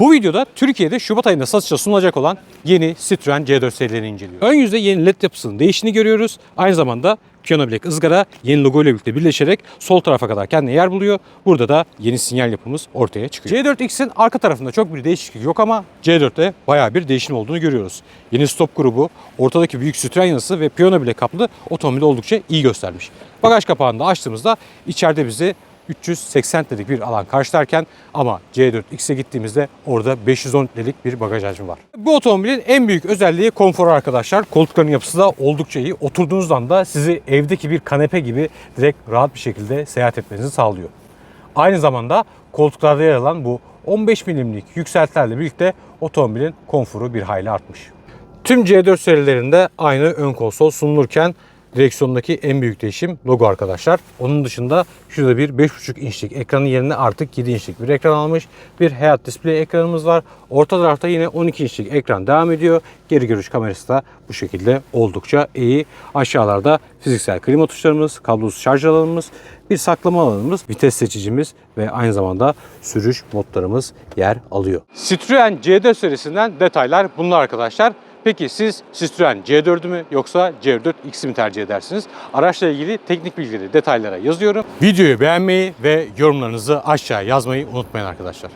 Bu videoda Türkiye'de Şubat ayında satışa sunulacak olan yeni Citroen C4 serilerini inceliyoruz. Ön yüzde yeni led yapısının değiştiğini görüyoruz. Aynı zamanda Piyano Black ızgara yeni logo ile birlikte birleşerek sol tarafa kadar kendine yer buluyor. Burada da yeni sinyal yapımız ortaya çıkıyor. C4X'in arka tarafında çok bir değişiklik yok ama C4'te bayağı bir değişim olduğunu görüyoruz. Yeni stop grubu, ortadaki büyük Citroen yanısı ve Piyano Black kaplı otomobili oldukça iyi göstermiş. Bagaj kapağını da açtığımızda içeride bizi 380 litrelik bir alan karşılarken ama C4X'e gittiğimizde orada 510 litrelik bir bagaj hacmi var. Bu otomobilin en büyük özelliği konforu arkadaşlar. Koltukların yapısı da oldukça iyi. Oturduğunuz anda sizi evdeki bir kanepe gibi direkt rahat bir şekilde seyahat etmenizi sağlıyor. Aynı zamanda koltuklarda yer alan bu 15 milimlik yükseltilerle birlikte otomobilin konforu bir hayli artmış. Tüm C4 serilerinde aynı ön konsol sunulurken direksiyondaki en büyük değişim logo arkadaşlar. Onun dışında şurada bir 5.5 inçlik ekranın yerine artık 7 inçlik bir ekran almış. Bir head display ekranımız var. Orta tarafta yine 12 inçlik ekran devam ediyor. Geri görüş kamerası da bu şekilde oldukça iyi. Aşağılarda fiziksel klima tuşlarımız, kablosuz şarj alanımız, bir saklama alanımız, vites seçicimiz ve aynı zamanda sürüş modlarımız yer alıyor. Citroen C4 serisinden detaylar bunlar arkadaşlar. Peki siz Citroen C4'ü mü yoksa C4 X'i mi tercih edersiniz? Araçla ilgili teknik bilgileri detaylara yazıyorum. Videoyu beğenmeyi ve yorumlarınızı aşağıya yazmayı unutmayın arkadaşlar.